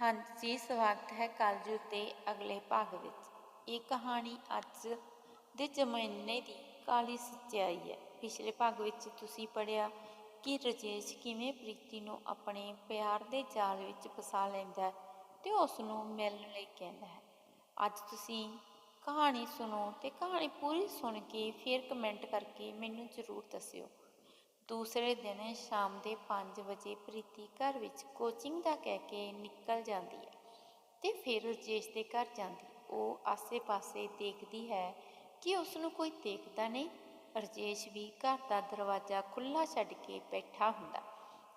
ਹਾਂਜੀ ਸਵਾਗਤ ਹੈ ਕਲਯੁਗ ਦੇ ਅਗਲੇ ਭਾਗ ਵਿੱਚ। ਇਹ ਕਹਾਣੀ ਅੱਜ ਦੇ ਜ਼ਮਾਨੇ ਦੀ ਕਾਲੀ ਸੱਚਾਈ ਹੈ। ਪਿਛਲੇ ਭਾਗ ਵਿੱਚ ਤੁਸੀਂ ਪੜਿਆ ਕਿ ਰਜੇਸ਼ ਕਿਵੇਂ ਪ੍ਰੀਤੀ ਨੂੰ ਆਪਣੇ ਪਿਆਰ ਦੇ ਜਾਲ ਵਿੱਚ ਫਸਾ ਲੈਂਦਾ ਹੈ ਤੇ ਉਸ ਨੂੰ ਮਿਲਣ ਲਈ ਕਹਿੰਦਾ ਹੈ। ਅੱਜ ਤੁਸੀਂ ਕਹਾਣੀ ਸੁਣੋ ਤੇ ਕਹਾਣੀ ਪੂਰੀ ਸੁਣ ਕੇ ਫਿਰ ਕਮੈਂਟ ਕਰਕੇ ਮੈਨੂੰ ਜ਼ਰੂਰ ਦੱਸਿਓ। ਦੂਸਰੇ ਦਿਨ ਸ਼ਾਮ ਦੇ 5 ਵਜੇ ਪ੍ਰੀਤੀ ਘਰ ਵਿੱਚ ਕੋਚਿੰਗ ਦਾ ਕਹਿ ਕੇ ਨਿਕਲ ਜਾਂਦੀ ਹੈ ਤੇ ਫਿਰ ਰਜੇਸ਼ ਦੇ ਘਰ ਜਾਂਦੀ। ਉਹ ਆਸੇ-ਪਾਸੇ ਦੇਖਦੀ ਹੈ ਕਿ ਉਸ ਨੂੰ ਕੋਈ ਦੇਖਦਾ ਨਹੀਂ। ਰਜੇਸ਼ ਵੀ ਘਰ ਦਾ ਦਰਵਾਜ਼ਾ ਖੁੱਲਾ ਛੱਡ ਕੇ ਬੈਠਾ ਹੁੰਦਾ।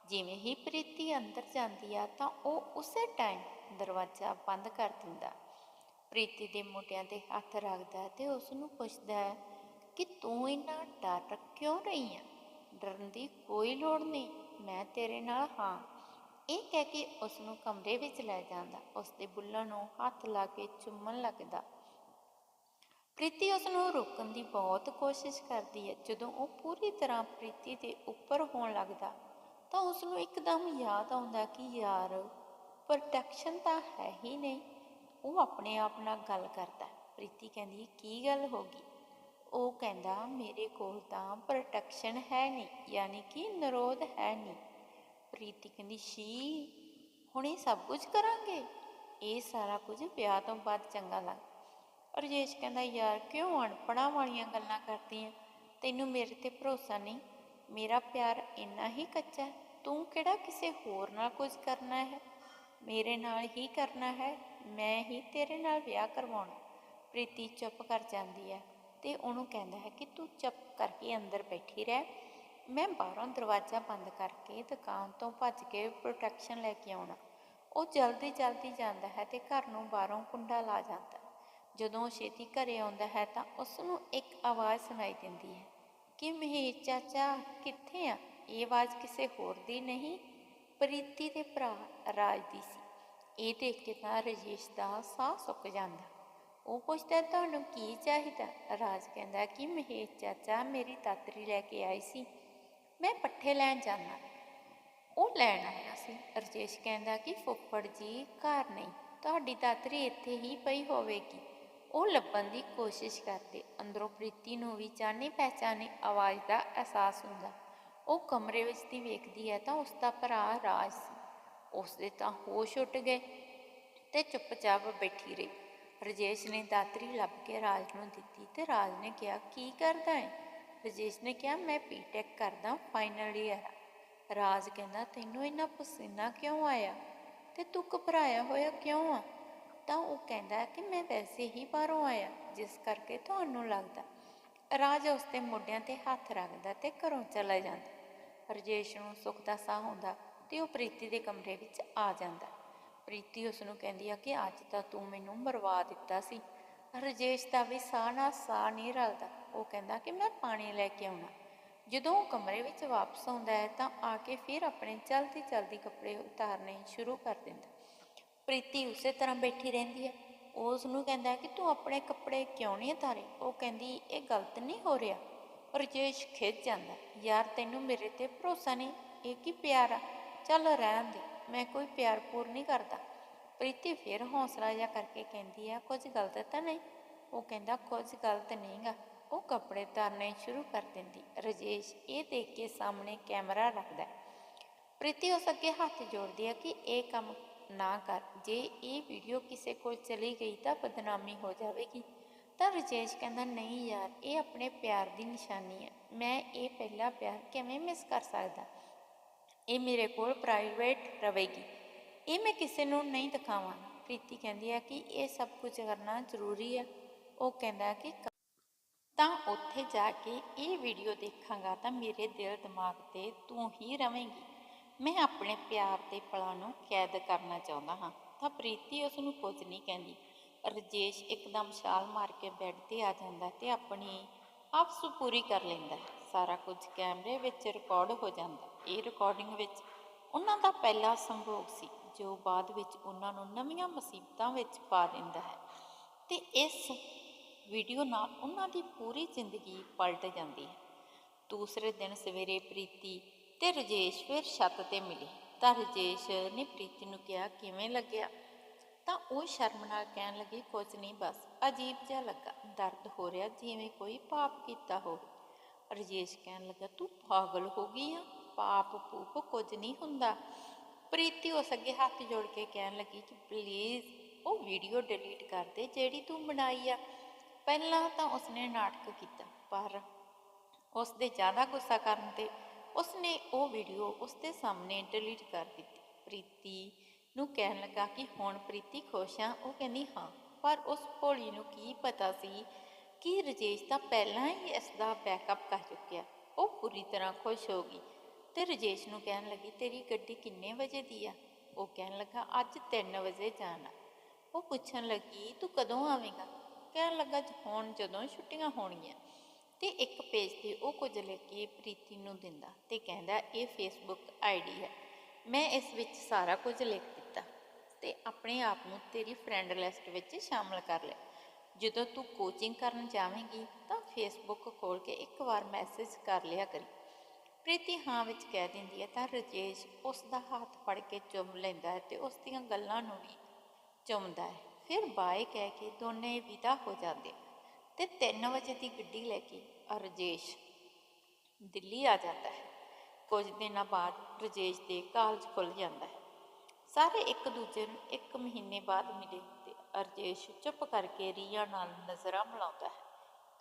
ਜਿਵੇਂ ਹੀ ਪ੍ਰੀਤੀ ਅੰਦਰ ਜਾਂਦੀ ਆ ਤਾਂ ਉਹ ਉਸੇ ਟਾਈਮ ਦਰਵਾਜ਼ਾ ਬੰਦ ਕਰ ਦਿੰਦਾ। ਪ੍ਰੀਤੀ ਦੇ ਮੋਢਿਆਂ ਤੇ ਹੱਥ ਰੱਖਦਾ ਤੇ ਉਸ ਨੂੰ ਪੁੱਛਦਾ ਕਿ ਤੂੰ ਇੰਨਾ ਡਰ ਕਿਉਂ ਰਹੀ ਆ? ਡਰਨ ਦੀ ਕੋਈ ਲੋੜ ਨਹੀਂ, ਮੈਂ ਤੇਰੇ ਨਾਲ ਹਾਂ। ਇਹ ਕਹਿ ਕੇ ਉਸ ਨੂੰ ਕਮਰੇ ਵਿੱਚ ਲੈ ਜਾਂਦਾ। ਉਸ ਦੇ ਬੁੱਲਾਂ ਨੂੰ ਹੱਥ ਲਾ ਕੇ ਚੁੰਮਣ ਲੱਗਦਾ। ਪ੍ਰੀਤੀ ਉਸ ਨੂੰ ਰੋਕਣ ਦੀ ਬਹੁਤ ਕੋਸ਼ਿਸ਼ ਕਰਦੀ ਹੈ। ਜਦੋਂ ਉਹ ਪੂਰੀ ਤਰ੍ਹਾਂ ਪ੍ਰੀਤੀ ਦੇ ਉੱਪਰ ਹੋਣ ਲੱਗਦਾ, ਤਾਂ ਉਸ ਨੂੰ ਇੱਕਦਮ ਯਾਦ ਆਉਂਦਾ ਕਿ ਯਾਰ, ਪ੍ਰੋਟੈਕਸ਼ਨ ਤਾਂ ਹੈ ਹੀ ਨਹੀਂ। ਉਹ ਆਪਣੇ ਆਪ ਨਾਲ ਗੱਲ ਕਰਦਾ। ਪ੍ਰੀਤੀ ਕਹਿੰਦੀ, ਕੀ ਗੱਲ ਹੋ ਗਈ? ਉਹ ਕਹਿੰਦਾ, ਮੇਰੇ ਕੋਲ ਤਾਂ ਪ੍ਰੋਟੈਕਸ਼ਨ ਹੈ ਨਹੀਂ, ਯਾਨੀ ਕਿ ਨਰੋਧ ਹੈ ਨਹੀਂ। ਪ੍ਰੀਤੀ ਕਹਿੰਦੀ ਸ਼ੀ ਹੁਣ ਇਹ ਸਭ ਕੁਝ ਕਰਾਂਗੇ? ਇਹ ਸਾਰਾ ਕੁਝ ਵਿਆਹ ਤੋਂ ਬਾਅਦ ਚੰਗਾ ਲੱਗ, ਰਜੇਸ਼ ਕਹਿੰਦਾ, ਯਾਰ, ਕਿਉਂ ਅਣਪੜਾਂ ਵਾਲੀਆਂ ਗੱਲਾਂ ਕਰਦੀ ਆ? ਤੈਨੂੰ ਮੇਰੇ ਤੇ ਭਰੋਸਾ ਨਹੀਂ? ਮੇਰਾ ਪਿਆਰ ਇੰਨਾ ਹੀ ਕੱਚਾ ਤੂੰ ਕਿਹੜਾ ਕਿਸੇ ਹੋਰ ਨਾਲ ਕੁਝ ਕਰਨਾ ਹੈ? ਮੇਰੇ ਨਾਲ ਹੀ ਕਰਨਾ ਹੈ, ਮੈਂ ਹੀ ਤੇਰੇ ਨਾਲ ਵਿਆਹ ਕਰਵਾਉਣਾ। ਪ੍ਰੀਤੀ ਚੁੱਪ ਕਰ ਜਾਂਦੀ ਹੈ। ਤੇ ਉਹਨੂੰ ਕਹਿੰਦਾ ਹੈ ਕਿ ਤੂੰ ਚੁੱਪ ਕਰਕੇ ਅੰਦਰ ਬੈਠੀ ਰਹਿ। ਮੈਂ ਬਾਹਰੋਂ ਦਰਵਾਜ਼ਾ ਬੰਦ ਕਰਕੇ ਦੁਕਾਨ ਤੋਂ ਭੱਜ ਕੇ ਪ੍ਰੋਟੈਕਸ਼ਨ ਲੈ ਕੇ ਆਉਣਾ। ਉਹ ਜਲਦੀ ਜਲਦੀ ਜਾਂਦਾ ਹੈ ਤੇ ਘਰ ਨੂੰ ਬਾਹਰੋਂ ਕੁੰਡਾ ਲਾ ਜਾਂਦਾ। ਜਦੋਂ ਛੇਤੀ ਘਰੇ ਆਉਂਦਾ ਹੈ ਤਾਂ ਉਸ ਨੂੰ ਇੱਕ ਆਵਾਜ਼ ਸੁਣਾਈ ਦਿੰਦੀ ਹੈ, ਕਿ ਮਹੇਸ਼ ਚਾਚਾ, ਕਿੱਥੇ ਆ? ਇਹ ਆਵਾਜ਼ ਕਿਸੇ ਹੋਰ ਦੀ ਨਹੀਂ, ਪ੍ਰੀਤੀ ਦੇ ਭਰਾ ਰਾਜ ਦੀ ਸੀ। ਇਹ ਦੇਖ ਕੇ ਤਾਂ ਰਜੇਸ਼ ਦਾ ਸਾਹ ਸੁੱਕ ਜਾਂਦਾ। ਉਹ ਪੁੱਛਦਾ ਤੁਹਾਨੂੰ ਕੀ ਚਾਹੀਦਾ? ਰਾਜ ਕਹਿੰਦਾ ਕਿ ਮਹੇਸ਼ ਚਾਚਾ ਮੇਰੀ ਦਾਤਰੀ ਲੈ ਕੇ ਆਈ ਸੀ। ਮੈਂ ਪੱਠੇ ਲੈਣ ਜਾਣਾ ਉਹ ਲੈਣ ਆਇਆ ਸੀ। ਰਜੇਸ਼ ਕਹਿੰਦਾ ਕਿ ਫੁੱਫੜ ਜੀ, ਘਰ ਨਹੀਂ, ਤੁਹਾਡੀ ਦਾਤਰੀ ਇੱਥੇ ਹੀ ਪਈ ਹੋਵੇਗੀ। ਉਹ ਲੱਭਣ ਦੀ ਕੋਸ਼ਿਸ਼ ਕਰਦੇ। ਅੰਦਰੋਂ ਪ੍ਰੀਤੀ ਨੂੰ ਵੀ ਜਾਣੇ ਪਹਿਚਾਨੇ ਆਵਾਜ਼ ਦਾ ਅਹਿਸਾਸ ਹੁੰਦਾ। ਉਹ ਕਮਰੇ ਵਿੱਚ ਦੀ ਵੇਖਦੀ ਹੈ ਤਾਂ ਉਸ ਦਾ ਭਰਾ ਰਾਜ ਸੀ। ਉਸ ਦੇ ਤਾਂ ਹੋਸ਼ ਉੱਡ ਗਏ ਤੇ ਚੁੱਪਚਾਪ ਬੈਠੀ ਰਹੀ। ਰਜੇਸ਼ ਨੇ ਦਾਤਰੀ ਲੱਭ ਕੇ ਰਾਜ ਨੂੰ ਦਿੱਤੀ ਤੇ ਰਾਜ ਨੇ ਕਿਹਾ, ਕੀ ਕਰਦਾ ਹੈ ਰਜੇਸ਼ ਨੇ ਕਿਹਾ, ਮੈਂ ਪੀਟੈਕ ਕਰਦਾ ਫਾਈਨਲ ਈਅਰ ਰਾਜ ਕਹਿੰਦਾ, ਤੈਨੂੰ ਇੰਨਾ ਪਸੀਨਾ ਕਿਉਂ ਆਇਆ? ਤੇ ਤੂੰ ਘਬਰਾਇਆ ਹੋਇਆ ਕਿਉਂ ਆ? ਤਾਂ ਉਹ ਕਹਿੰਦਾ ਕਿ ਮੈਂ ਵੈਸੇ ਹੀ ਬਾਹਰੋਂ ਆਇਆ, ਜਿਸ ਕਰਕੇ ਤੁਹਾਨੂੰ ਲੱਗਦਾ। ਰਾਜ ਉਸ ਦੇ ਮੋਢਿਆਂ ਤੇ ਹੱਥ ਰੱਖਦਾ ਤੇ ਘਰੋਂ ਚਲਾ ਜਾਂਦਾ। ਰਜੇਸ਼ ਨੂੰ ਸੁੱਖ ਦਾ ਸਾਹ ਹੁੰਦਾ ਤੇ ਉਹ ਪ੍ਰੀਤੀ ਦੇ ਕਮਰੇ ਵਿੱਚ ਆ ਜਾਂਦਾ। ਪ੍ਰੀਤੀ ਉਸ ਨੂੰ ਕਹਿੰਦੀ ਆ ਕਿ ਅੱਜ ਤਾਂ ਤੂੰ ਮੈਨੂੰ ਮਰਵਾ ਦਿੱਤਾ ਸੀ। ਰਜੇਸ਼ ਦਾ ਵੀ ਸਾਹ ਨਾਲ ਸਾਹ ਨਹੀਂ ਰਲਦਾ। ਉਹ ਕਹਿੰਦਾ ਕਿ ਮੈਂ ਪਾਣੀ ਲੈ ਕੇ ਆਉਣਾ। ਜਦੋਂ ਉਹ ਕਮਰੇ ਵਿੱਚ ਵਾਪਸ ਆਉਂਦਾ ਹੈ ਤਾਂ ਆ ਕੇ ਫਿਰ ਆਪਣੇ ਚਲਦੀ ਚਲਦੀ ਕੱਪੜੇ ਉਤਾਰਨੇ ਸ਼ੁਰੂ ਕਰ ਦਿੰਦਾ। ਪ੍ਰੀਤੀ ਉਸੇ ਤਰ੍ਹਾਂ ਬੈਠੀ ਰਹਿੰਦੀ ਹੈ। ਉਹ ਉਸ ਨੂੰ ਕਹਿੰਦਾ ਕਿ ਤੂੰ ਆਪਣੇ ਕੱਪੜੇ ਕਿਉਂ ਨਹੀਂ ਉਤਾਰੇ? ਉਹ ਕਹਿੰਦੀ, ਇਹ ਗਲਤ ਨਹੀਂ ਹੋ ਰਿਹਾ। ਰਜੇਸ਼ ਖਿੱਚ ਜਾਂਦਾ, ਯਾਰ, ਤੈਨੂੰ ਮੇਰੇ ਤੇ ਭਰੋਸਾ ਨਹੀਂ? ਇਹ ਕੀ ਪਿਆਰ ਆ? ਚੱਲ ਰਹਿਣ ਦੇ। ਮੈਂ ਕੋਈ ਪਿਆਰ ਪੂਰ ਨਹੀਂ ਕਰਦਾ। ਪ੍ਰੀਤੀ ਫਿਰ ਹੌਸਲਾ ਜਿਹਾ ਕਰਕੇ ਕਹਿੰਦੀ ਆ, ਕੁਝ ਗਲਤ ਤਾਂ ਨਹੀਂ? ਉਹ ਕਹਿੰਦਾ, ਕੁਝ ਗਲਤ ਨਹੀਂਗਾ। ਉਹ ਕੱਪੜੇ ਤਾਰਨੇ ਸ਼ੁਰੂ ਕਰ ਦਿੰਦੀ। ਰਜੇਸ਼ ਇਹ ਦੇਖ ਕੇ ਸਾਹਮਣੇ ਕੈਮਰਾ ਰੱਖਦਾ ਪ੍ਰੀਤੀ ਉਸ ਅੱਗੇ ਹੱਥ ਜੋੜਦੀ ਆ ਕਿ ਇਹ ਕੰਮ ਨਾ ਕਰ। ਜੇ ਇਹ ਵੀਡੀਓ ਕਿਸੇ ਕੋਲ ਚਲੀ ਗਈ ਤਾਂ ਬਦਨਾਮੀ ਹੋ ਜਾਵੇਗੀ। ਤਾਂ ਰਜੇਸ਼ ਕਹਿੰਦਾ, ਨਹੀਂ ਯਾਰ, ਇਹ ਆਪਣੇ ਪਿਆਰ ਦੀ ਨਿਸ਼ਾਨੀ ਹੈ। ਮੈਂ ਇਹ ਪਹਿਲਾ ਪਿਆਰ ਕਿਵੇਂ ਮਿਸ ਕਰ ਸਕਦਾ? ਇਹ ਮੇਰੇ ਕੋਲ ਪ੍ਰਾਈਵੇਟ ਰਵੇਗੀ ਇਹ ਮੈਂ ਕਿਸੇ ਨੂੰ ਨਹੀਂ ਦਿਖਾਵਾਂ। ਪ੍ਰੀਤੀ ਕਹਿੰਦੀ ਹੈ ਕਿ ਇਹ ਸਭ ਕੁਝ ਕਰਨਾ ਜ਼ਰੂਰੀ ਹੈ। ਉਹ ਕਹਿੰਦਾ ਕਿ ਤਾਂ ਉੱਥੇ ਜਾ ਕੇ ਇਹ ਵੀਡੀਓ ਦੇਖਾਂਗਾ ਤਾਂ ਮੇਰੇ ਦਿਲ ਦਿਮਾਗ ਤੇ ਤੂੰ ਹੀ ਰਵੇਂਗੀ। ਮੈਂ ਆਪਣੇ ਪਿਆਰ ਦੇ ਪਲਾਂ ਨੂੰ ਕੈਦ ਕਰਨਾ ਚਾਹੁੰਦਾ ਹਾਂ। ਤਾਂ ਪ੍ਰੀਤੀ ਉਸ ਨੂੰ ਕੁਝ ਨਹੀਂ ਕਹਿੰਦੀ। ਰਜੇਸ਼ ਇੱਕਦਮ ਛਾਲ ਮਾਰ ਕੇ ਬੈੱਡ ਤੇ ਆ ਜਾਂਦਾ ਤੇ ਆਪਣੀ ਆਪਸ ਪੂਰੀ ਕਰ ਲੈਂਦਾ। ਸਾਰਾ ਕੁਝ ਕੈਮਰੇ ਵਿੱਚ ਰਿਕਾਰਡ ਹੋ ਜਾਂਦਾ। ਇਹ ਰਿਕਾਰਡਿੰਗ ਵਿੱਚ ਉਹਨਾਂ ਦਾ ਪਹਿਲਾ ਸੰਭੋਗ ਸੀ, ਜੋ ਬਾਅਦ ਵਿੱਚ ਉਹਨਾਂ ਨੂੰ ਨਵੀਆਂ ਮੁਸੀਬਤਾਂ ਵਿੱਚ ਪਾ ਦਿੰਦਾ ਹੈ। ਤੇ ਇਸ ਵੀਡੀਓ ਨਾਲ ਉਹਨਾਂ ਦੀ ਪੂਰੀ ਜ਼ਿੰਦਗੀ ਪਲਟ ਜਾਂਦੀ ਹੈ। ਦੂਸਰੇ ਦਿਨ ਸਵੇਰੇ ਪ੍ਰੀਤੀ ਤੇ ਰਜੇਸ਼ ਫਿਰ ਛੱਤ ਤੇ ਮਿਲੇ। ਤਾਂ ਰਜੇਸ਼ ਨੇ ਪ੍ਰੀਤੀ ਨੂੰ ਕਿਹਾ, ਕਿਵੇਂ ਲੱਗਿਆ? ਤਾਂ ਉਹ ਸ਼ਰਮ ਨਾਲ ਕਹਿਣ ਲੱਗੀ ਕੁਝ ਨਹੀਂ, ਬਸ ਅਜੀਬ ਜਿਹਾ ਲੱਗਾ। ਦਰਦ ਹੋ ਰਿਹਾ, ਜਿਵੇਂ ਕੋਈ ਪਾਪ ਕੀਤਾ ਹੋਵੇ। ਰਜੇਸ਼ ਕਹਿਣ ਲੱਗਾ, ਤੂੰ ਪਾਗਲ ਹੋ ਗਈ ਆ। ਪਾਪ ਪੂਪ ਕੁਝ ਨਹੀਂ ਹੁੰਦਾ। ਪ੍ਰੀਤੀ ਉਸ ਅੱਗੇ ਹੱਥ ਜੋੜ ਕੇ ਕਹਿਣ ਲੱਗੀ ਕਿ ਪਲੀਜ਼ ਉਹ ਵੀਡੀਓ ਡਿਲੀਟ ਕਰ ਦੇ ਜਿਹੜੀ ਤੂੰ ਬਣਾਈ ਆ। ਪਹਿਲਾਂ ਤਾਂ ਉਸਨੇ ਨਾਟਕ ਕੀਤਾ, ਪਰ ਉਸ ਦੇ ਜ਼ਿਆਦਾ ਗੁੱਸਾ ਕਰਨ ਤੇ ਉਸਨੇ ਉਹ ਵੀਡੀਓ ਉਸ ਦੇ ਸਾਹਮਣੇ ਡਿਲੀਟ ਕਰ ਦਿੱਤੀ। ਪ੍ਰੀਤੀ ਨੂੰ ਕਹਿਣ ਲੱਗਾ ਕਿ ਹੁਣ ਪ੍ਰੀਤੀ ਖੁਸ਼ ਆ, ਉਹ ਕਹਿੰਦੀ, ਹਾਂ, ਪਰ ਉਸ ਭੋਲੀ ਨੂੰ ਕੀ ਪਤਾ ਸੀ ਕਿ ਰਜੇਸ਼ ਤਾਂ ਪਹਿਲਾਂ ਹੀ ਇਸ ਦਾ ਬੈਕਅਪ ਕਰ ਚੁੱਕਿਆ। ਉਹ ਪੂਰੀ ਤਰ੍ਹਾਂ ਖੁਸ਼ ਹੋ ਗਈ। ਤੇ ਰਜੇਸ਼ ਨੂੰ ਕਹਿਣ ਲੱਗੀ, ਤੇਰੀ ਗੱਡੀ ਕਿੰਨੇ ਵਜੇ ਦੀ ਆ? ਉਹ ਕਹਿਣ ਲੱਗਾ, ਅੱਜ 3 ਵਜੇ ਜਾਣਾ। ਉਹ ਪੁੱਛਣ ਲੱਗੀ, ਤੂੰ ਕਦੋਂ ਆਵੇਂਗਾ? ਕਹਿਣ ਲੱਗਾ, ਹੁਣ ਜਦੋਂ ਛੁੱਟੀਆਂ ਹੋਣਗੀਆਂ। ਤੇ ਇੱਕ ਪੇਜ ਤੇ ਉਹ ਕੁਝ ਲਿਖ ਕੇ ਪ੍ਰੀਤੀ ਨੂੰ ਦਿੰਦਾ ਤੇ ਕਹਿੰਦਾ, ਇਹ ਫੇਸਬੁੱਕ ਆਈਡੀ ਹੈ। ਮੈਂ ਇਸ ਵਿੱਚ ਸਾਰਾ ਕੁਝ ਲਿਖ ਦਿੱਤਾ ਤੇ ਆਪਣੇ ਆਪ ਨੂੰ ਤੇਰੀ ਫਰੈਂਡ ਲਿਸਟ ਵਿੱਚ ਸ਼ਾਮਲ ਕਰ ਲੈ ਜਦੋਂ ਤੂੰ ਕੋਚਿੰਗ ਕਰਨ ਜਾਵੇਂਗੀ ਤਾਂ ਫੇਸਬੁੱਕ ਖੋਲ ਕੇ ਇੱਕ ਵਾਰ ਮੈਸੇਜ ਕਰ ਲਿਆ ਕਰੀ। ਪ੍ਰੀਤੀ ਹਾਂ ਵਿੱਚ ਕਹਿ ਦਿੰਦੀ ਹੈ, ਤਾਂ ਰਜੇਸ਼ ਉਸ ਦਾ ਹੱਥ ਫੜ ਕੇ ਚੁੰਮ ਲੈਂਦਾ ਹੈ ਤੇ ਉਸ ਦੀਆਂ ਗੱਲਾਂ ਨੂੰ ਵੀ ਚੁੰਮਦਾ ਹੈ। ਫਿਰ ਬਾਏ ਕਹਿ ਕੇ ਦੋਨੇ ਵਿਦਾ ਹੋ ਜਾਂਦੇ ਤੇ 3 ਵਜੇ ਦੀ ਗੱਡੀ ਲੈ ਕੇ ਰਜੇਸ਼ ਦਿੱਲੀ ਆ ਜਾਂਦਾ ਹੈ। ਕੁਝ ਦਿਨਾਂ ਬਾਅਦ ਰਜੇਸ਼ ਦੇ ਕਾਲਜ ਖੁੱਲ ਜਾਂਦਾ ਹੈ। ਸਾਰੇ ਇੱਕ ਦੂਜੇ ਨੂੰ ਇੱਕ ਮਹੀਨੇ ਬਾਅਦ ਮਿਲੇ ਤੇ ਅਰਜੇਸ਼ ਚੁੱਪ ਕਰਕੇ ਰੀਆ ਨਾਲ ਨਜ਼ਰਾਂ ਮਿਲਾਉਂਦਾ ਹੈ।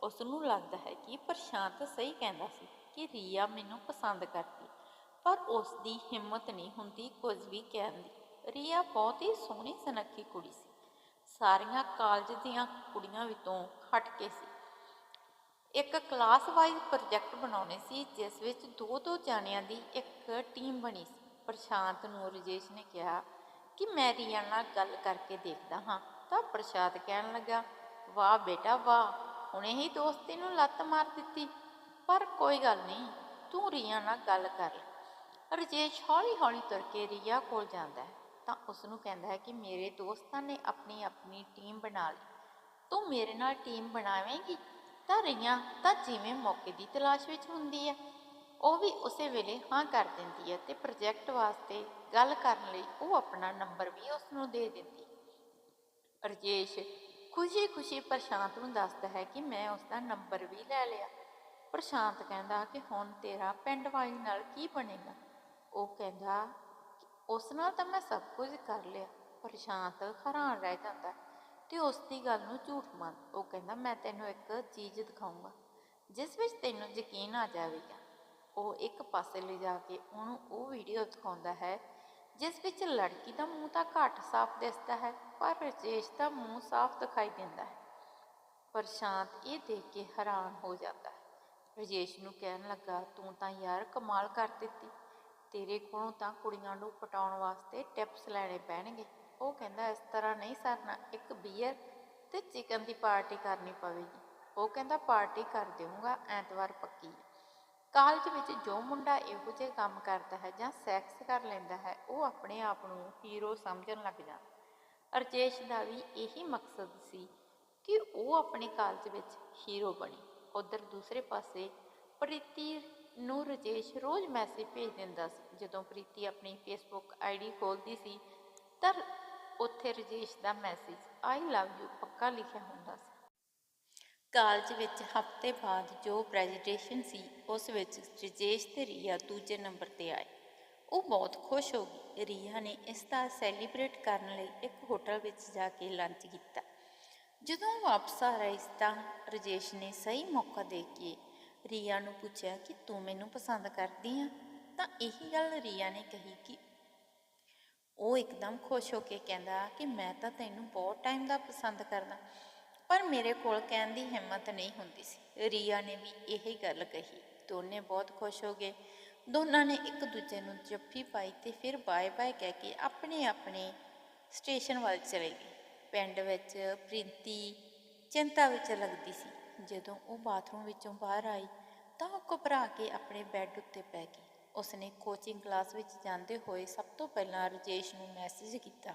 ਉਸ ਨੂੰ ਲੱਗਦਾ ਹੈ ਕਿ ਪ੍ਰਸ਼ਾਂਤ ਸਹੀ ਕਹਿੰਦਾ ਸੀ। ਕਿ ਰੀਆ ਮੈਨੂੰ ਪਸੰਦ ਕਰਦੀ, ਪਰ ਉਸ ਦੀ ਹਿੰਮਤ ਨਹੀਂ ਹੁੰਦੀ ਕੁਝ ਵੀ ਕਹਿਣ ਦੀ। ਰੀਆ ਬਹੁਤ ਹੀ ਸੋਹਣੀ, ਸੁਨੱਖੀ ਕੁੜੀ ਸੀ। ਸਾਰੀਆਂ ਕਾਲਜ ਦੀਆਂ ਕੁੜੀਆਂ ਵਿੱਚੋਂ ਹਟ ਕੇ ਸੀ। ਇੱਕ ਕਲਾਸ ਵਾਈਜ਼ ਪ੍ਰੋਜੈਕਟ ਬਣਾਉਣੇ ਸੀ, ਜਿਸ ਵਿੱਚ ਦੋ ਦੋ ਜਾਣਿਆਂ ਦੀ ਇੱਕ ਟੀਮ ਬਣੀ ਸੀ। ਪ੍ਰਸ਼ਾਂਤ ਨੂੰ ਰਜੇਸ਼ ਨੇ ਕਿਹਾ ਕਿ ਮੈਂ ਰੀਆ ਨਾਲ ਗੱਲ ਕਰਕੇ ਦੇਖਦਾ ਹਾਂ, ਤਾਂ ਪ੍ਰਸ਼ਾਂਤ ਕਹਿਣ ਲੱਗਾ, ਵਾਹ ਬੇਟਾ, ਵਾਹ, ਹੁਣੇ ਹੀ ਦੋਸਤੀ ਨੂੰ ਲੱਤ ਮਾਰ ਦਿੱਤੀ। ਪਰ ਕੋਈ ਗੱਲ ਨਹੀਂ, ਤੂੰ ਰੀਆ ਨਾਲ ਗੱਲ ਕਰ ਲੈ। ਰਜੇਸ਼ ਹੌਲੀ ਹੌਲੀ ਤੁਰ ਕੇ ਰੀਆ ਕੋਲ ਜਾਂਦਾ ਹੈ, ਤਾਂ ਉਸ ਨੂੰ ਕਹਿੰਦਾ ਹੈ ਕਿ ਮੇਰੇ ਦੋਸਤਾਂ ਨੇ ਆਪਣੀ ਆਪਣੀ ਟੀਮ ਬਣਾ ਲਈ। ਤੂੰ ਮੇਰੇ ਨਾਲ ਟੀਮ ਬਣਾਵੇਂਗੀ, ਤਾਂ ਰੀਆ ਤਾਂ ਜਿਵੇਂ ਮੌਕੇ ਦੀ ਤਲਾਸ਼ ਵਿੱਚ ਹੁੰਦੀ ਹੈ। ਉਹ ਵੀ ਉਸੇ ਵੇਲੇ ਹਾਂ ਕਰ ਦਿੰਦੀ ਹੈ ਤੇ ਪ੍ਰੋਜੈਕਟ ਵਾਸਤੇ ਗੱਲ ਕਰਨ ਲਈ ਉਹ ਆਪਣਾ ਨੰਬਰ ਵੀ ਉਸ ਨੂੰ ਦੇ ਦਿੰਦੀ। ਰਜੇਸ਼ ਖੁਸ਼ੀ-ਖੁਸ਼ੀ ਪ੍ਰਸ਼ਾਂਤ ਨੂੰ ਦੱਸਦਾ ਹੈ ਕਿ ਮੈਂ ਉਸ ਦਾ ਨੰਬਰ ਵੀ ਲੈ ਲਿਆ। ਪ੍ਰਸ਼ਾਂਤ ਕਹਿੰਦਾ ਕਿ ਹੁਣ ਤੇਰਾ ਪਿੰਡ ਵਾਲੀ ਨਾਲ ਕੀ ਬਣੇਗਾ? ਉਹ ਕਹਿੰਦਾ ਉਸ ਨਾਲ ਤਾਂ ਮੈਂ ਸਭ ਕੁਝ ਕਰ ਲਿਆ। ਪ੍ਰਸ਼ਾਂਤ ਹੈਰਾਨ ਰਹਿ ਜਾਂਦਾ ਹੈ ਤੇ ਉਸ ਦੀ ਗੱਲ ਨੂੰ ਝੂਠ ਮੰਨ, ਉਹ ਕਹਿੰਦਾ, ਮੈਂ ਤੈਨੂੰ ਇੱਕ ਚੀਜ਼ ਦਿਖਾਊਂਗਾ, ਜਿਸ ਵਿੱਚ ਤੈਨੂੰ ਯਕੀਨ ਆ ਜਾਵੇਗਾ। ਉਹ ਇੱਕ ਪਾਸੇ ਲਿਜਾ ਕੇ ਉਹਨੂੰ ਉਹ ਵੀਡੀਓ ਦਿਖਾਉਂਦਾ ਹੈ, ਜਿਸ ਵਿੱਚ ਲੜਕੀ ਦਾ ਮੂੰਹ ਤਾਂ ਘੱਟ ਸਾਫ਼ ਦਿਸਦਾ ਹੈ, ਪਰ ਰਜੇਸ਼ ਦਾ ਮੂੰਹ ਸਾਫ਼ ਦਿਖਾਈ ਦਿੰਦਾ ਹੈ। ਪ੍ਰਸ਼ਾਂਤ ਇਹ ਦੇਖ ਕੇ ਹੈਰਾਨ ਹੋ ਜਾਂਦਾ ਰਜੇਸ਼ ਨੂੰ ਕਹਿਣ ਲੱਗਾ, ਤੂੰ ਤਾਂ ਯਾਰ ਕਮਾਲ ਕਰ ਦਿੱਤੀ। ਤੇਰੇ ਕੋਲੋਂ ਤਾਂ ਕੁੜੀਆਂ ਨੂੰ ਪਟਾਉਣ ਵਾਸਤੇ ਟਿਪਸ ਲੈਣੇ ਪੈਣਗੇ। ਉਹ ਕਹਿੰਦਾ, ਇਸ ਤਰ੍ਹਾਂ ਨਹੀਂ ਸਰਨਾ, ਇੱਕ ਬੀਅਰ ਤੇ ਚਿਕਨ ਦੀ ਪਾਰਟੀ ਕਰਨੀ ਪਵੇਗੀ। ਉਹ ਕਹਿੰਦਾ, ਪਾਰਟੀ ਕਰ ਦੇਵਾਂਗਾ ਐਤਵਾਰ ਪੱਕੀ ਕਾਲਜ ਵਿੱਚ ਜੋ ਮੁੰਡਾ ਇਹੋ ਜਿਹੇ ਕੰਮ ਕਰਦਾ ਹੈ ਜਾਂ ਸੈਕਸ ਕਰ ਲੈਂਦਾ ਹੈ, ਉਹ ਆਪਣੇ ਆਪ ਨੂੰ ਹੀਰੋ ਸਮਝਣ ਲੱਗ ਜਾਂਦਾ। ਰਜੇਸ਼ ਦਾ ਵੀ ਇਹੀ ਮਕਸਦ ਸੀ ਕਿ ਉਹ ਆਪਣੇ ਕਾਲਜ ਵਿੱਚ ਹੀਰੋ ਬਣੇ। ਉਧਰ ਦੂਸਰੇ ਪਾਸੇ ਪ੍ਰੀਤੀ ਨੂੰ ਰਜੇਸ਼ ਰੋਜ਼ ਮੈਸੇਜ ਭੇਜ ਦਿੰਦਾ ਸੀ। ਜਦੋਂ ਪ੍ਰੀਤੀ ਆਪਣੀ ਫੇਸਬੁੱਕ ਆਈਡੀ ਖੋਲਦੀ ਸੀ, ਤਾਂ ਉੱਥੇ ਰਜੇਸ਼ ਦਾ ਮੈਸੇਜ ਆਈ ਲਵ ਯੂ ਪੱਕਾ ਲਿਖਿਆ ਹੁੰਦਾ ਸੀ। ਕਾਲਜ ਵਿੱਚ ਹਫ਼ਤੇ ਬਾਅਦ ਜੋ ਪ੍ਰੈਜੈਂਟੇਸ਼ਨ ਸੀ, ਉਸ ਵਿੱਚ ਰਜੇਸ਼ ਤੇ ਰੀਆ ਦੂਜੇ ਨੰਬਰ ਤੇ ਆਏ। ਉਹ ਬਹੁਤ ਖੁਸ਼ ਹੋ ਗਈ ਰੀਆ ਨੇ ਇਸ ਦਾ ਸੈਲੀਬ੍ਰੇਟ ਕਰਨ ਲਈ ਇੱਕ ਹੋਟਲ ਵਿੱਚ ਜਾ ਕੇ ਲੰਚ ਕੀਤਾ। ਜਦੋਂ ਵਾਪਸ ਆ ਰਹੀ ਸੀ ਤਾਂ ਰਜੇਸ਼ ਨੇ ਸਹੀ ਮੌਕਾ ਦੇ ਕੇ ਰੀਆ ਨੂੰ ਪੁੱਛਿਆ ਕਿ ਤੂੰ ਮੈਨੂੰ ਪਸੰਦ ਕਰਦੀ ਆ? ਤਾਂ ਇਹੀ ਗੱਲ ਰੀਆ ਨੇ ਕਹੀ ਕਿ ਉਹ ਇੱਕਦਮ ਖੁਸ਼ ਹੋ ਕੇ ਕਹਿੰਦਾ ਕਿ ਮੈਂ ਤਾਂ ਤੈਨੂੰ ਬਹੁਤ ਟਾਈਮ ਦਾ ਪਸੰਦ ਕਰਦਾ, ਪਰ ਮੇਰੇ ਕੋਲ ਕਹਿਣ ਦੀ ਹਿੰਮਤ ਨਹੀਂ ਹੁੰਦੀ ਸੀ। ਰੀਆ ਨੇ ਵੀ ਇਹੀ ਗੱਲ ਕਹੀ। ਦੋਨੇ ਬਹੁਤ ਖੁਸ਼ ਹੋ ਗਏ। ਦੋਨਾਂ ਨੇ ਇੱਕ ਦੂਜੇ ਨੂੰ ਜੱਫੀ ਪਾਈ ਤੇ ਫਿਰ ਬਾਏ ਬਾਏ ਕਹਿ ਕੇ ਆਪਣੇ ਆਪਣੇ ਸਟੇਸ਼ਨ ਵੱਲ ਚਲੇ ਗਏ। ਪਿੰਡ ਵਿੱਚ ਪ੍ਰੀਤੀ ਚਿੰਤਾ ਵਿੱਚ ਲੱਗਦੀ ਸੀ। ਜਦੋਂ ਉਹ ਬਾਥਰੂਮ ਵਿੱਚੋਂ ਬਾਹਰ ਆਈ ਤਾਂ ਉਹ ਘਬਰਾ ਕੇ ਆਪਣੇ ਬੈੱਡ ਉੱਤੇ ਪੈ ਗਈ। ਉਸਨੇ ਕੋਚਿੰਗ ਕਲਾਸ ਵਿੱਚ ਜਾਂਦੇ ਹੋਏ ਸਭ ਤੋਂ ਪਹਿਲਾਂ ਰਜੇਸ਼ ਨੂੰ ਮੈਸੇਜ ਕੀਤਾ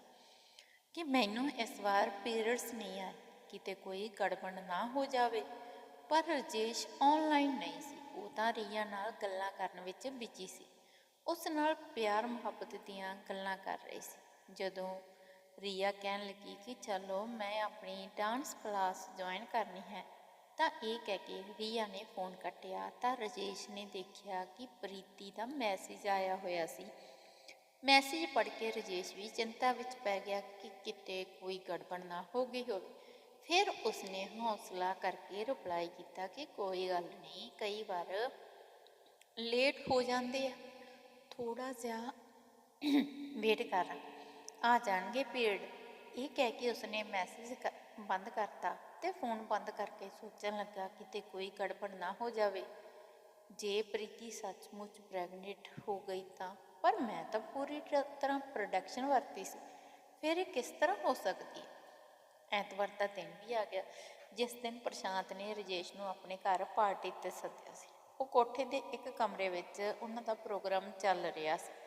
ਕਿ ਮੈਨੂੰ ਇਸ ਵਾਰ ਪੀਰੀਅਡਸ ਨਹੀਂ ਆਏ, ਕਿਤੇ ਕੋਈ ਗੜਬੜ ਨਾ ਹੋ ਜਾਵੇ। ਪਰ ਰਜੇਸ਼ ਆਨਲਾਈਨ ਨਹੀਂ ਸੀ, ਉਹ ਤਾਂ ਰੀਆ ਨਾਲ ਗੱਲਾਂ ਕਰਨ ਵਿੱਚ ਬਿਜ਼ੀ ਸੀ। ਉਸ ਨਾਲ ਪਿਆਰ ਮੁਹੱਬਤ ਦੀਆਂ ਗੱਲਾਂ ਕਰ ਰਹੀ ਸੀ। ਜਦੋਂ ਰੀਆ ਕਹਿਣ ਲੱਗੀ ਕਿ ਚਲੋ ਮੈਂ ਆਪਣੀ ਡਾਂਸ ਕਲਾਸ ਜੁਆਇਨ ਕਰਨੀ ਹੈ। ਤਾਂ ਇਹ ਕਹਿ ਕੇ ਰੀਆ ਨੇ ਫੋਨ ਕੱਟਿਆ। ਤਾਂ ਰਜੇਸ਼ ਨੇ ਦੇਖਿਆ ਕਿ ਪ੍ਰੀਤੀ ਦਾ ਮੈਸੇਜ ਆਇਆ ਹੋਇਆ ਸੀ। ਮੈਸੇਜ ਪੜ੍ਹ ਕੇ ਰਜੇਸ਼ ਵੀ ਚਿੰਤਾ ਵਿੱਚ ਪੈ ਗਿਆ ਕਿ ਕਿਤੇ ਕੋਈ ਗੜਬੜ ਨਾ ਹੋ ਗਈ ਹੋਵੇ। ਫਿਰ ਉਸਨੇ ਹੌਸਲਾ ਕਰਕੇ ਰਿਪਲਾਈ ਕੀਤਾ ਕਿ ਕੋਈ ਗੱਲ ਨਹੀਂ, ਕਈ ਵਾਰ ਲੇਟ ਹੋ ਜਾਂਦੇ ਆ। ਥੋੜਾ ਜਿਹਾ ਵੇਟ ਕਰ। ਆ ਜਾਣਗੇ ਪੀਰੀਅਡ ਇਹ ਕਹਿ ਕੇ ਉਸਨੇ ਮੈਸੇਜ ਬੰਦ ਕਰਤਾ ਤੇ ਫੋਨ ਬੰਦ ਕਰਕੇ ਸੋਚਣ ਲੱਗਾ ਕਿਤੇ ਕੋਈ ਗੜਬੜ ਨਾ ਹੋ ਜਾਵੇ। ਜੇ ਪ੍ਰੀਤੀ ਸੱਚਮੁੱਚ ਪ੍ਰੈਗਨੈਂਟ ਹੋ ਗਈ ਤਾਂ, ਪਰ ਮੈਂ ਤਾਂ ਪੂਰੀ ਤਰ੍ਹਾਂ ਪ੍ਰੋਡਕਸ਼ਨ ਵਰਤੀ ਸੀ। ਫਿਰ ਇਹ ਕਿਸ ਤਰ੍ਹਾਂ ਹੋ ਸਕਦੀ ਹੈ? ਐਤਵਾਰ ਦਾ ਦਿਨ ਵੀ ਆ ਗਿਆ, ਜਿਸ ਦਿਨ ਪ੍ਰਸ਼ਾਂਤ ਨੇ ਰਜੇਸ਼ ਨੂੰ ਆਪਣੇ ਘਰ ਪਾਰਟੀ ਤੇ ਸੱਦਿਆ ਸੀ। ਉਹ ਕੋਠੇ ਦੇ ਇੱਕ ਕਮਰੇ ਵਿੱਚ ਉਹਨਾਂ ਦਾ ਪ੍ਰੋਗਰਾਮ ਚੱਲ ਰਿਹਾ ਸੀ।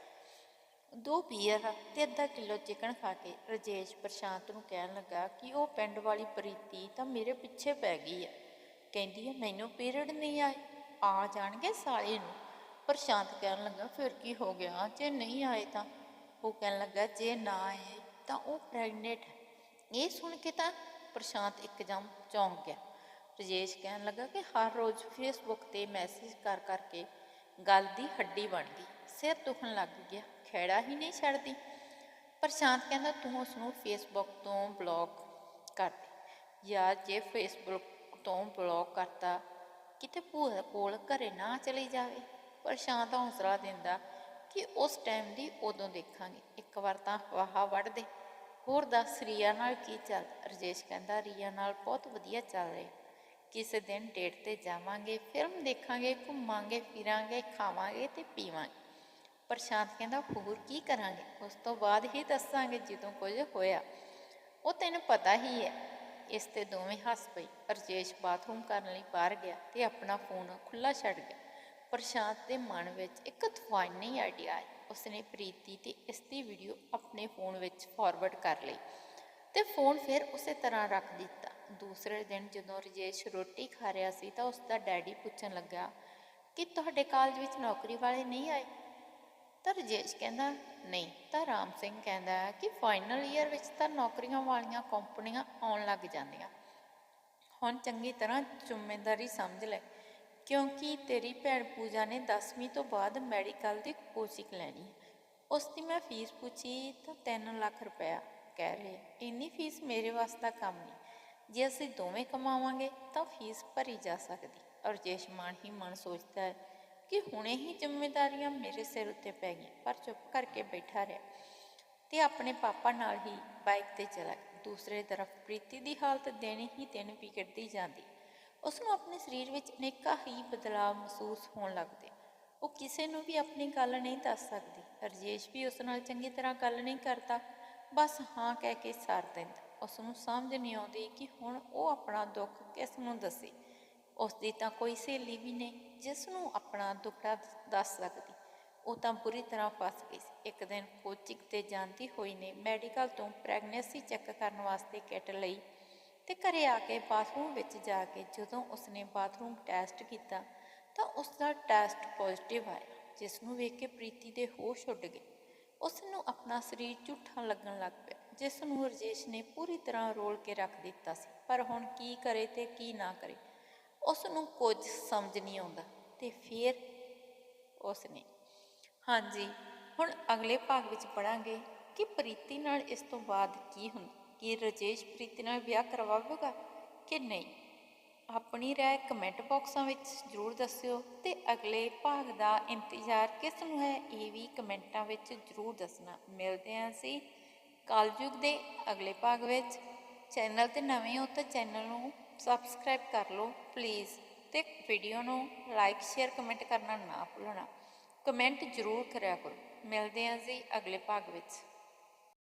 ਦੋ ਬੀਅਰ ਤੇ ਅੱਧਾ ਕਿਲੋ ਚਿਕਨ ਖਾ ਕੇ ਰਜੇਸ਼ ਪ੍ਰਸ਼ਾਂਤ ਨੂੰ ਕਹਿਣ ਲੱਗਾ ਕਿ ਉਹ ਪਿੰਡ ਵਾਲੀ ਪ੍ਰੀਤੀ ਤਾਂ ਮੇਰੇ ਪਿੱਛੇ ਪੈ ਗਈ ਹੈ ਕਹਿੰਦੀ ਹੈ ਮੈਨੂੰ ਪੀਰੀਅਡ ਨਹੀਂ ਆਏ, ਆ ਜਾਣਗੇ ਸਾਲੇ ਨੂੰ। ਪ੍ਰਸ਼ਾਂਤ ਕਹਿਣ ਲੱਗਾ, ਫਿਰ ਕੀ ਹੋ ਗਿਆ? ਜੇ ਨਹੀਂ ਆਏ ਤਾਂ? ਉਹ ਕਹਿਣ ਲੱਗਾ, ਜੇ ਨਾ ਆਏ ਤਾਂ ਉਹ ਪ੍ਰੈਗਨੈਂਟ ਹੈ ਇਹ ਸੁਣ ਕੇ ਤਾਂ ਪ੍ਰਸ਼ਾਂਤ ਇੱਕਦਮ ਚੌਂਕ ਗਿਆ। ਰਜੇਸ਼ ਕਹਿਣ ਲੱਗਾ ਕਿ ਹਰ ਰੋਜ਼ ਫੇਸਬੁੱਕ ਤੇ ਮੈਸੇਜ ਕਰ ਕਰਕੇ ਗੱਲ ਦੀ ਹੱਡੀ ਬਣ ਗਈ ਸਿਰ ਦੁਖਣ ਲੱਗ ਗਿਆ। ਖੇੜਾ ਹੀ ਨਹੀਂ ਛੱਡਦੀ। ਪ੍ਰਸ਼ਾਂਤ ਕਹਿੰਦਾ, ਤੂੰ ਉਸ ਨੂੰ ਫੇਸਬੁੱਕ ਤੋਂ ਬਲੌਕ ਕਰ ਦੇ। ਜਾਂ ਜੇ ਫੇਸਬੁੱਕ ਤੋਂ ਬਲੌਕ ਕਰਤਾ, ਕਿਤੇ ਭੂਆ ਕੋਲ ਘਰੇ ਨਾ ਚਲੀ ਜਾਵੇ। ਪ੍ਰਸ਼ਾਂਤ ਹੌਸਲਾ ਦਿੰਦਾ ਕਿ ਉਸ ਟਾਈਮ ਦੀ ਉਦੋਂ ਦੇਖਾਂਗੇ। ਇੱਕ ਵਾਰ ਤਾਂ ਵਾਹਾ ਵੜ ਦੇ ਹੋਰ ਦੱਸ, ਰੀਆ ਨਾਲ ਕੀ ਚੱਲ ਰਜੇਸ਼ ਕਹਿੰਦਾ, ਰੀਆ ਨਾਲ ਬਹੁਤ ਵਧੀਆ ਚੱਲ ਰਿਹਾ। ਕਿਸੇ ਦਿਨ ਡੇਟ ਤੇ ਜਾਵਾਂਗੇ ਫਿਲਮ ਦੇਖਾਂਗੇ, ਘੁੰਮਾਂਗੇ, ਫਿਰਾਂਗੇ, ਖਾਵਾਂਗੇ ਤੇ ਪੀਵਾਂਗੇ। ਪ੍ਰਸ਼ਾਂਤ ਕਹਿੰਦਾ, ਹੋਰ ਕੀ ਕਰਾਂਗੇ? ਉਸ ਤੋਂ ਬਾਅਦ ਹੀ ਦੱਸਾਂਗੇ ਜਦੋਂ ਕੁਝ ਹੋਇਆ। ਉਹ ਤੈਨੂੰ ਪਤਾ ਹੀ ਹੈ, ਇਸ ਤੇ ਦੋਵੇਂ ਹੱਸ ਪਈ ਰਜੇਸ਼ ਬਾਥਰੂਮ ਕਰਨ ਲਈ ਬਾਹਰ ਗਿਆ ਤੇ ਆਪਣਾ ਫੋਨ ਖੁੱਲਾ ਛੱਡ ਗਿਆ। ਪ੍ਰਸ਼ਾਂਤ ਦੇ ਮਨ ਵਿੱਚ ਇੱਕ ਤੂਫਾਨੀ ਆਈਡੀਆ ਆਇਆ ਉਸਨੇ ਪ੍ਰੀਤੀ ਤੇ ਇਸ ਦੀ ਵੀਡੀਓ ਆਪਣੇ ਫੋਨ ਵਿੱਚ ਫਾਰਵਰਡ ਕਰ ਲਈ ਤੇ ਫੋਨ ਫਿਰ ਉਸੇ ਤਰ੍ਹਾਂ ਰੱਖ ਦਿੱਤਾ। ਦੂਸਰੇ ਦਿਨ ਜਦੋਂ ਰਜੇਸ਼ ਰੋਟੀ ਖਾ ਰਿਹਾ ਸੀ ਤਾਂ ਉਸ ਦਾ ਡੈਡੀ ਪੁੱਛਣ ਲੱਗਾ ਕਿ ਤੁਹਾਡੇ ਕਾਲਜ ਵਿੱਚ ਨੌਕਰੀ ਵਾਲੇ ਨਹੀਂ ਆਏ? ਤਾਂ ਰਜੇਸ਼ ਕਹਿੰਦਾ, ਨਹੀਂ, ਤਾਂ ਰਾਮ ਸਿੰਘ ਕਹਿੰਦਾ ਕਿ ਫਾਈਨਲ ਈਅਰ ਵਿੱਚ ਤਾਂ ਨੌਕਰੀਆਂ ਵਾਲੀਆਂ ਕੰਪਨੀਆਂ ਆਉਣ ਲੱਗ ਜਾਂਦੀਆਂ। ਹੁਣ ਚੰਗੀ ਤਰ੍ਹਾਂ ਜ਼ਿੰਮੇਵਾਰੀ ਸਮਝ ਲੈ, ਕਿਉਂਕਿ ਤੇਰੀ ਭੈਣ ਪੂਜਾ ਨੇ 10ਵੀਂ ਤੋਂ ਬਾਅਦ ਮੈਡੀਕਲ ਦੀ ਕੋਚਿੰਗ ਲੈਣੀ ਹੈ। ਉਸ ਦੀ ਮੈਂ ਫੀਸ ਪੁੱਛੀ ਤਾਂ 3 ਲੱਖ ਰੁਪਇਆ ਕਹਿ ਰਹੇ ਇੰਨੀ ਫੀਸ ਮੇਰੇ ਵਾਸਤੇ ਕੰਮ ਨਹੀਂ। ਜੇ ਅਸੀਂ ਦੋਵੇਂ ਕਮਾਵਾਂਗੇ ਤਾਂ ਫੀਸ ਭਰੀ ਜਾ ਸਕਦੀ। ਔਰ ਜੇਸ਼ ਮਨ ਹੀ ਮਨ ਸੋਚਦਾ ਹੈ ਕਿ ਹੁਣੇ ਹੀ ਜ਼ਿੰਮੇਵਾਰੀਆਂ ਮੇਰੇ ਸਿਰ ਉੱਤੇ ਪੈ ਗਈਆਂ, ਪਰ ਚੁੱਪ ਕਰਕੇ ਬੈਠਾ ਰਿਹਾ ਤੇ ਆਪਣੇ ਪਾਪਾ ਨਾਲ ਹੀ ਬਾਈਕ ਤੇ ਚਲਾ ਗਿਆ। ਦੂਸਰੇ ਤਰਫ ਪ੍ਰੀਤੀ ਦੀ ਹਾਲਤ ਦਿਨ ਹੀ ਦਿਨ ਵਿਗੜਦੀ ਜਾਂਦੀ। ਉਸ ਨੂੰ ਆਪਣੇ ਸਰੀਰ ਵਿੱਚ ਅਨੇਕਾਂ ਹੀ ਬਦਲਾਅ ਮਹਿਸੂਸ ਹੋਣ ਲੱਗਦੇ। ਉਹ ਕਿਸੇ ਨੂੰ ਵੀ ਆਪਣੀ ਗੱਲ ਨਹੀਂ ਦੱਸ ਸਕਦੀ। ਰਜੇਸ਼ ਵੀ ਉਸ ਨਾਲ ਚੰਗੀ ਤਰ੍ਹਾਂ ਗੱਲ ਨਹੀਂ ਕਰਦਾ। ਬਸ ਹਾਂ ਕਹਿ ਕੇ ਸਾਰ ਦਿੰਦਾ। ਉਸ ਨੂੰ ਸਮਝ ਨਹੀਂ ਆਉਂਦੀ ਕਿ ਹੁਣ ਉਹ ਆਪਣਾ ਦੁੱਖ ਕਿਸ ਨੂੰ ਦੱਸੇ। ਉਸ ਦੀ ਤਾਂ ਕੋਈ ਸਹੇਲੀ ਵੀ ਨਹੀਂ। ਜਿਸ ਨੂੰ ਆਪਣਾ ਦੁੱਖੜਾ ਦੱਸ ਸਕਦੀ। ਉਹ ਤਾਂ ਬੁਰੀ ਤਰ੍ਹਾਂ ਫਸ ਗਈ ਸੀ। ਇੱਕ ਦਿਨ ਕੋਚਿੰਗ ਤੇ ਜਾਂਦੀ ਹੋਈ ਨੇ ਮੈਡੀਕਲ ਤੋਂ ਪ੍ਰੈਗਨੈਂਸੀ ਚੈੱਕ ਕਰਨ ਵਾਸਤੇ ਕਿੱਟ ਲਈ ਤੇ ਘਰੇ ਆ ਕੇ ਬਾਥਰੂਮ ਵਿੱਚ ਜਾ ਕੇ ਜਦੋਂ ਉਸਨੇ ਬਾਥਰੂਮ ਟੈਸਟ ਕੀਤਾ ਤਾਂ ਉਸ ਦਾ ਟੈਸਟ ਪੋਜ਼ਿਟਿਵ ਆਇਆ ਜਿਸ ਨੂੰ ਵੇਖ ਕੇ ਪ੍ਰੀਤੀ ਦੇ ਹੋਸ਼ ਉੱਡ ਗਏ। ਉਸ ਨੂੰ ਆਪਣਾ ਸਰੀਰ ਝੂਠਾ ਲੱਗਣ ਲੱਗ ਪਿਆ ਜਿਸ ਨੂੰ ਰਜੇਸ਼ ਨੇ ਪੂਰੀ ਤਰ੍ਹਾਂ ਰੋਲ ਕੇ ਰੱਖ ਦਿੱਤਾ ਸੀ। ਪਰ ਹੁਣ ਕੀ ਕਰੇ ਤੇ ਕੀ ਨਾ ਕਰੇ ਉਸ ਨੂੰ ਕੁਝ ਸਮਝ ਨਹੀਂ ਆਉਂਦਾ ਤੇ ਫਿਰ ਉਸ ਨੇ ਹਾਂਜੀ ਹੁਣ ਅਗਲੇ ਭਾਗ ਵਿੱਚ ਪੜਾਂਗੇ ਕਿ ਪ੍ਰੀਤੀ ਨਾਲ ਇਸ ਤੋਂ ਬਾਅਦ ਕੀ ਹੁੰਦਾ ਕਿ ਰਜੇਸ਼ ਪ੍ਰੀਤੀ ਨਾਲ ਵਿਆਹ ਕਰਵਾਵੇਗਾ ਕਿ ਨਹੀਂ? ਆਪਣੀ ਰਾਏ ਕਮੈਂਟ ਬਾਕਸਾਂ ਵਿੱਚ ਜ਼ਰੂਰ ਦੱਸਿਓ ਤੇ ਅਗਲੇ ਭਾਗ ਦਾ ਇੰਤਜ਼ਾਰ ਕਿਸ ਨੂੰ ਹੈ ਇਹ ਵੀ ਕਮੈਂਟਾਂ ਵਿੱਚ ਜ਼ਰੂਰ ਦੱਸਣਾ। ਮਿਲਦੇ ਹਾਂ ਅਸੀਂ ਕਲਯੁਗ ਦੇ ਅਗਲੇ ਭਾਗ ਵਿੱਚ। ਚੈਨਲ ਤੇ ਨਵੇਂ ਹੋ ਤਾਂ ਚੈਨਲ ਨੂੰ ਸਬਸਕ੍ਰਾਈਬ ਕਰ ਲਓ ਪਲੀਜ਼ ਤੇ ਵੀਡੀਓ ਨੂੰ ਲਾਈਕ ਸ਼ੇਅਰ ਕਮੈਂਟ ਕਰਨਾ ਨਾ ਭੁੱਲਣਾ। ਕਮੈਂਟ ਜ਼ਰੂਰ ਕਰਿਆ ਕਰੋ। ਮਿਲਦੇ ਹਾਂ ਜੀ ਅਗਲੇ ਭਾਗ ਵਿੱਚ।